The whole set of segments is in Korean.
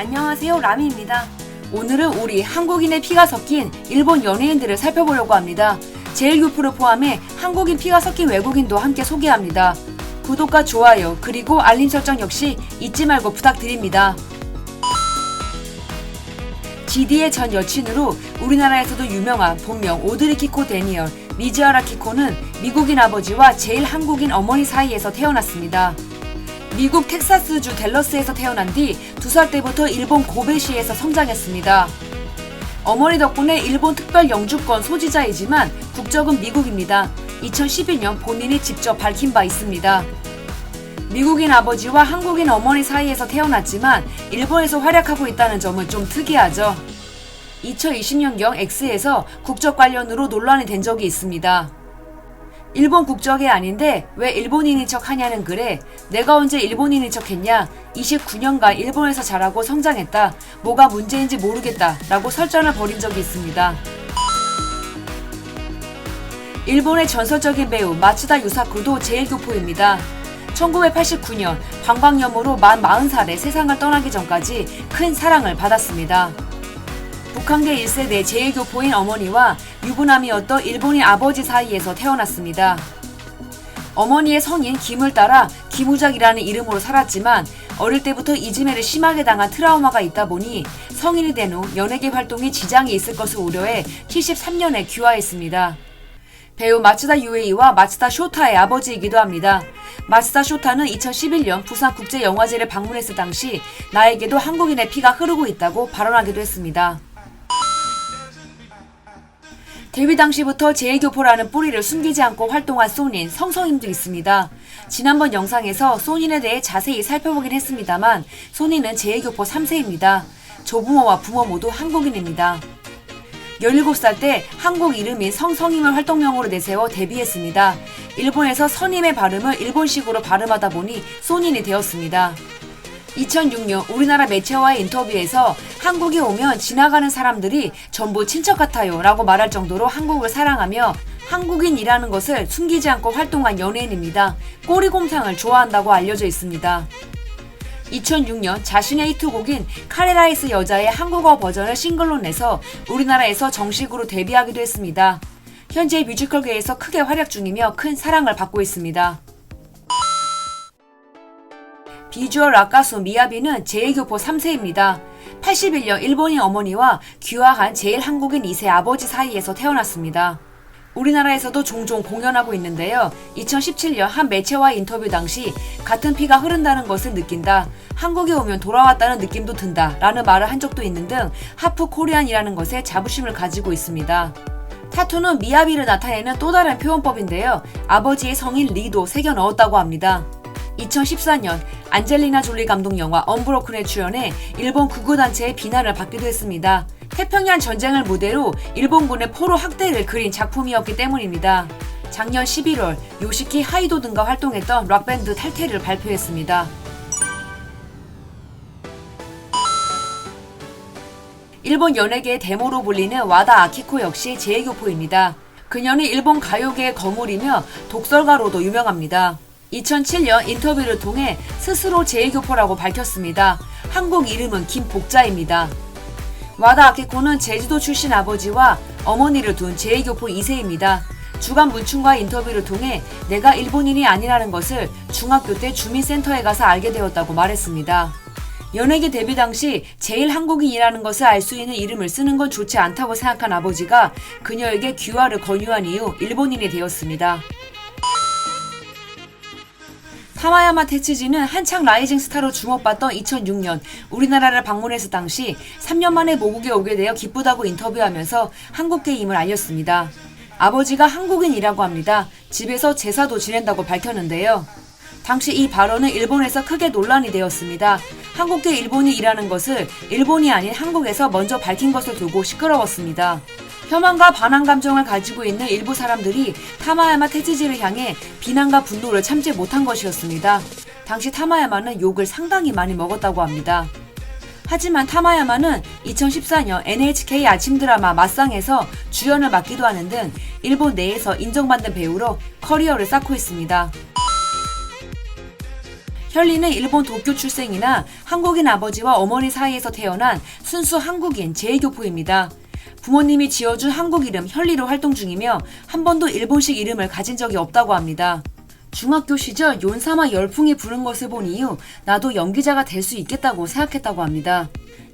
안녕하세요 라미입니다. 오늘은 우리 한국인의 피가 섞인 일본 연예인들을 살펴보려고 합니다. 제일교포를 포함해 한국인 피가 섞인 외국인도 함께 소개합니다. 구독과 좋아요 그리고 알림 설정 역시 잊지 말고 부탁드립니다. GD의 전 여친으로 우리나라에서도 유명한 본명 오드리 키코 데니얼 미즈하라 키코는 미국인 아버지와 제일 한국인 어머니 사이에서 태어났습니다. 미국 텍사스주 댈러스에서 태어난 뒤 두 살 때부터 일본 고베시에서 성장했습니다. 어머니 덕분에 일본 특별 영주권 소지자이지만 국적은 미국입니다. 2011년 본인이 직접 밝힌 바 있습니다. 미국인 아버지와 한국인 어머니 사이에서 태어났지만 일본에서 활약하고 있다는 점은 좀 특이하죠. 2020년경 X에서 국적 관련으로 논란이 된 적이 있습니다. 일본 국적이 아닌데 왜 일본인인 척 하냐는 글에 내가 언제 일본인인 척 했냐 29년간 일본에서 자라고 성장했다 뭐가 문제인지 모르겠다 라고 설전을 벌인 적이 있습니다. 일본의 전설적인 배우 마츠다 유사쿠도 제일교포입니다. 1989년 방광염으로 만 40살에 세상을 떠나기 전까지 큰 사랑을 받았습니다. 북한계 1세대 제일교포인 어머니와 유부남이었던 일본인 아버지 사이에서 태어났습니다. 어머니의 성인 김을 따라 김우작이라는 이름으로 살았지만 어릴 때부터 이지매를 심하게 당한 트라우마가 있다 보니 성인이 된 후 연예계 활동에 지장이 있을 것을 우려해 73년에 귀화했습니다. 배우 마츠다 유에이와 마츠다 쇼타의 아버지이기도 합니다. 마츠다 쇼타는 2011년 부산 국제영화제를 방문했을 당시 나에게도 한국인의 피가 흐르고 있다고 발언하기도 했습니다. 데뷔 당시부터 제일교포라는 뿌리를 숨기지 않고 활동한 소닌, 성성임도 있습니다. 지난번 영상에서 소닌에 대해 자세히 살펴보긴 했습니다만 소닌은 제일교포 3세입니다. 조부모와 부모 모두 한국인입니다. 17살 때 한국 이름인 성성임을 활동명으로 내세워 데뷔했습니다. 일본에서 선임의 발음을 일본식으로 발음하다 보니 소닌이 되었습니다. 2006년 우리나라 매체와의 인터뷰에서 한국에 오면 지나가는 사람들이 전부 친척 같아요 라고 말할 정도로 한국을 사랑하며 한국인이라는 것을 숨기지 않고 활동한 연예인입니다. 꼬리곰탕을 좋아한다고 알려져 있습니다. 2006년 자신의 히트곡인 카레라이스 여자의 한국어 버전을 싱글로 내서 우리나라에서 정식으로 데뷔하기도 했습니다. 현재 뮤지컬계에서 크게 활약 중이며 큰 사랑을 받고 있습니다. 비주얼 락 가수 미야비는 제일교포 3세입니다. 81년 일본인 어머니와 귀화한 제일 한국인 2세 아버지 사이에서 태어났습니다. 우리나라에서도 종종 공연하고 있는데요. 2017년 한 매체와의 인터뷰 당시 같은 피가 흐른다는 것을 느낀다. 한국에 오면 돌아왔다는 느낌도 든다. 라는 말을 한 적도 있는 등 하프 코리안이라는 것에 자부심을 가지고 있습니다. 타투는 미야비를 나타내는 또 다른 표현법인데요. 아버지의 성인 리도 새겨 넣었다고 합니다. 2014년 안젤리나 졸리 감독 영화 언브로큰에 출연해 일본 극우단체의 비난을 받기도 했습니다. 태평양 전쟁을 무대로 일본군의 포로 학대를 그린 작품이었기 때문입니다. 작년 11월 요시키 하이도 등과 활동했던 락밴드 탈퇴를 발표했습니다. 일본 연예계의 데모로 불리는 와다 아키코 역시 제일교포입니다. 그녀는 일본 가요계의 거물이며 독설가로도 유명합니다. 2007년 인터뷰를 통해 스스로 제일교포라고 밝혔습니다. 한국 이름은 김복자입니다. 와다 아키코는 제주도 출신 아버지와 어머니를 둔 제일교포 2세입니다. 주간 문춘과 인터뷰를 통해 내가 일본인이 아니라는 것을 중학교 때 주민센터에 가서 알게 되었다고 말했습니다. 연예계 데뷔 당시 제일 한국인이라는 것을 알 수 있는 이름을 쓰는 건 좋지 않다고 생각한 아버지가 그녀에게 귀화를 권유한 이후 일본인이 되었습니다. 타마야마 테츠지는 한창 라이징 스타로 주목받던 2006년 우리나라를 방문했을 당시 3년 만에 모국에 오게 되어 기쁘다고 인터뷰하면서 한국계 임을 알렸습니다. 아버지가 한국인이라고 합니다. 집에서 제사도 지낸다고 밝혔는데요. 당시 이 발언은 일본에서 크게 논란이 되었습니다. 한국계 일본이 일하는 것을 일본이 아닌 한국에서 먼저 밝힌 것을 두고 시끄러웠습니다. 혐한과 반한 감정을 가지고 있는 일부 사람들이 타마야마 테츠지를 향해 비난과 분노를 참지 못한 것이었습니다. 당시 타마야마는 욕을 상당히 많이 먹었다고 합니다. 하지만 타마야마는 2014년 NHK 아침 드라마 맞상에서 주연을 맡기도 하는 등 일본 내에서 인정받는 배우로 커리어를 쌓고 있습니다. 혈리는 일본 도쿄 출생이나 한국인 아버지와 어머니 사이에서 태어난 순수 한국인 제2교포입니다. 부모님이 지어준 한국 이름 혈리로 활동 중이며 한 번도 일본식 이름을 가진 적이 없다고 합니다. 중학교 시절 윤사마 열풍이 부른 것을 본 이후 나도 연기자가 될 수 있겠다고 생각했다고 합니다.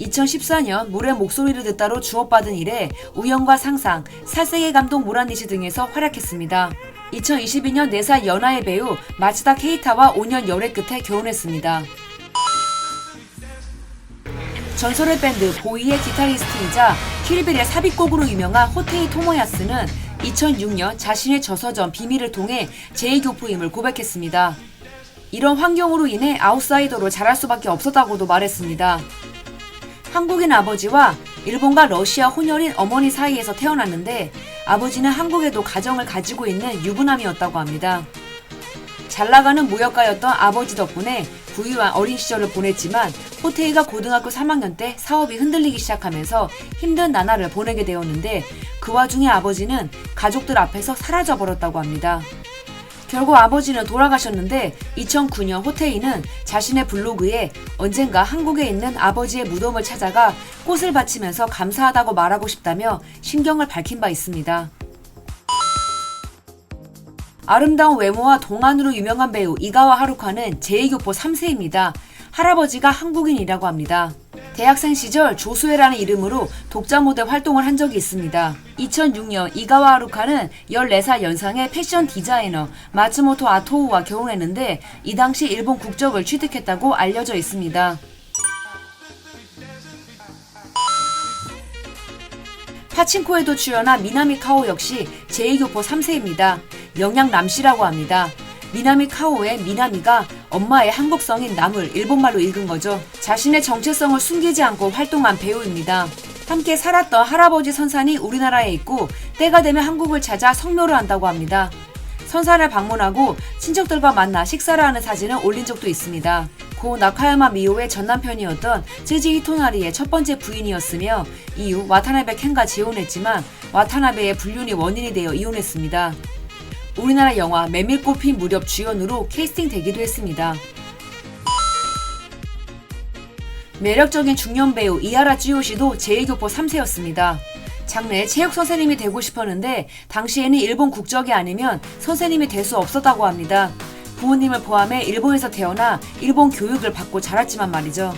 2014년 물의 목소리를 듣다로 주목받은 이래 우연과 상상, 살색의 감동 모란니시 등에서 활약했습니다. 2022년 4살 연하의 배우 마츠다 케이타와 5년 열애 끝에 결혼했습니다. 전설의 밴드 보이의 기타리스트이자 킬빌의 삽입곡으로 유명한 호테이 토모야스는 2006년 자신의 저서전 비밀을 통해 제2교포임을 고백했습니다. 이런 환경으로 인해 아웃사이더로 자랄 수밖에 없었다고도 말했습니다. 한국인 아버지와 일본과 러시아 혼혈인 어머니 사이에서 태어났는데 아버지는 한국에도 가정을 가지고 있는 유부남이었다고 합니다. 잘 나가는 무역가였던 아버지 덕분에 부유한 어린 시절을 보냈지만 호테이가 고등학교 3학년 때 사업이 흔들리기 시작하면서 힘든 나날을 보내게 되었는데 그 와중에 아버지는 가족들 앞에서 사라져 버렸다고 합니다. 결국 아버지는 돌아가셨는데 2009년 호테이는 자신의 블로그에 언젠가 한국에 있는 아버지의 무덤을 찾아가 꽃을 바치면서 감사하다고 말하고 싶다며 심경을 밝힌 바 있습니다. 아름다운 외모와 동안으로 유명한 배우 이가와 하루카는 제2교포 3세입니다. 할아버지가 한국인이라고 합니다. 대학생 시절 조수혜라는 이름으로 독자 모델 활동을 한 적이 있습니다. 2006년 이가와 하루카는 14살 연상의 패션 디자이너 마츠모토 아토우와 결혼했는데 이 당시 일본 국적을 취득했다고 알려져 있습니다. 파친코에도 출연한 미나미 카오 역시 제2교포 3세입니다. 영양 남씨라고 합니다. 미나미 카오의 미나미가 엄마의 한국성인 남을 일본말로 읽은 거죠. 자신의 정체성을 숨기지 않고 활동한 배우입니다. 함께 살았던 할아버지 선산이 우리나라에 있고 때가 되면 한국을 찾아 성묘를 한다고 합니다. 선산을 방문하고 친척들과 만나 식사를 하는 사진을 올린 적도 있습니다. 고 나카야마 미오의 전 남편이었던 쯔지 히토나리의 첫 번째 부인이었으며 이후 와타나베 켄과 재혼했지만 와타나베의 불륜이 원인이 되어 이혼했습니다. 우리나라 영화 메밀꽃 핀 무렵 주연으로 캐스팅 되기도 했습니다. 매력적인 중년 배우 이하라 찌요시도 제2교포 3세였습니다. 장래 체육 선생님이 되고 싶었는데 당시에는 일본 국적이 아니면 선생님이 될 수 없었다고 합니다. 부모님을 포함해 일본에서 태어나 일본 교육을 받고 자랐지만 말이죠.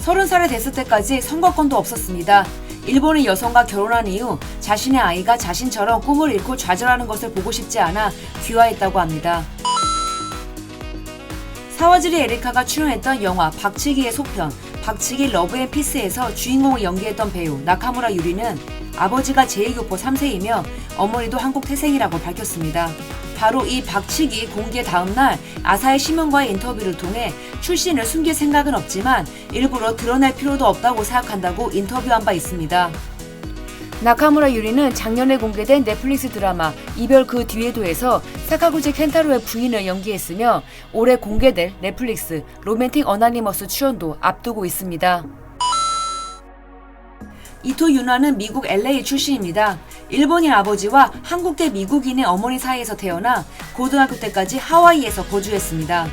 30살이 됐을 때까지 선거권도 없었습니다. 일본의 여성과 결혼한 이후 자신의 아이가 자신처럼 꿈을 잃고 좌절하는 것을 보고 싶지 않아 귀화했다고 합니다. 사와즈리 에리카가 출연했던 영화 박치기의 속편 박치기 러브 앤 피스에서 주인공을 연기했던 배우 나카무라 유리는 아버지가 제2교포 3세이며 어머니도 한국 태생이라고 밝혔습니다. 바로 이 박치기 공개 다음 날 아사히 신문과의 인터뷰를 통해 출신을 숨길 생각은 없지만 일부러 드러낼 필요도 없다고 생각한다고 인터뷰한 바 있습니다. 나카무라 유리는 작년에 공개된 넷플릭스 드라마 이별 그 뒤에도에서 사카구치 켄타로의 부인을 연기했으며 올해 공개될 넷플릭스 로맨틱 어나니머스 출연도 앞두고 있습니다. 이토 윤화는 미국 LA 출신입니다. 일본인 아버지와 한국계 미국인의 어머니 사이에서 태어나 고등학교 때까지 하와이에서 거주했습니다.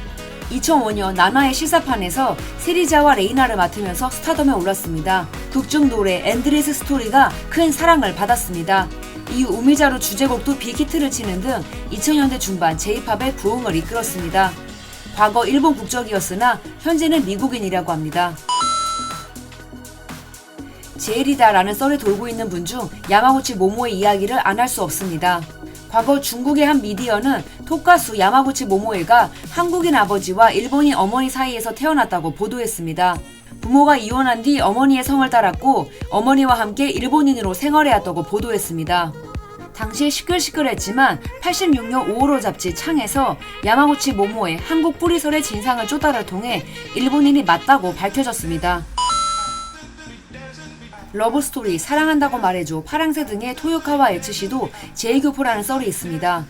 2005년 나나의 시사판에서 세리자와 레이나를 맡으면서 스타덤에 올랐습니다. 극중 노래 엔드레스 스토리가 큰 사랑을 받았습니다. 이후 우미자로 주제곡도 빅히트를 치는 등 2000년대 중반 J-팝의 부흥을 이끌었습니다. 과거 일본 국적이었으나 현재는 미국인이라고 합니다. 제일이다라는 썰이 돌고 있는 분 중 야마구치 모모의 이야기를 안 할 수 없습니다. 과거 중국의 한 미디어는 토가수 야마구치 모모에가 한국인 아버지와 일본인 어머니 사이에서 태어났다고 보도했습니다. 부모가 이혼한 뒤 어머니의 성을 따랐고 어머니와 함께 일본인으로 생활해왔다고 보도했습니다. 당시에 시끌시끌했지만 86년 5월호 잡지 창에서 야마구치 모모의 한국 뿌리설의 진상을 쫓다를 통해 일본인이 맞다고 밝혀졌습니다. 러브스토리, 사랑한다고 말해줘, 파랑새 등의 토요카와 에츠시도 제2교포라는 썰이 있습니다.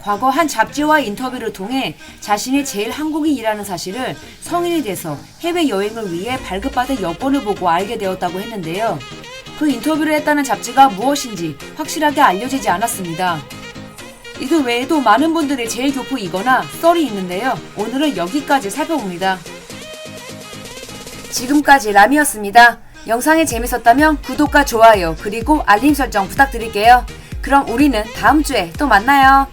과거 한 잡지와 인터뷰를 통해 자신이 제일 한국인이라는 사실을 성인이 돼서 해외 여행을 위해 발급받은 여권을 보고 알게 되었다고 했는데요. 그 인터뷰를 했다는 잡지가 무엇인지 확실하게 알려지지 않았습니다. 이들 외에도 많은 분들이 제일 교포이거나 썰이 있는데요. 오늘은 여기까지 살펴봅니다. 지금까지 람이었습니다. 영상이 재밌었다면 구독과 좋아요 그리고 알림 설정 부탁드릴게요. 그럼 우리는 다음 주에 또 만나요.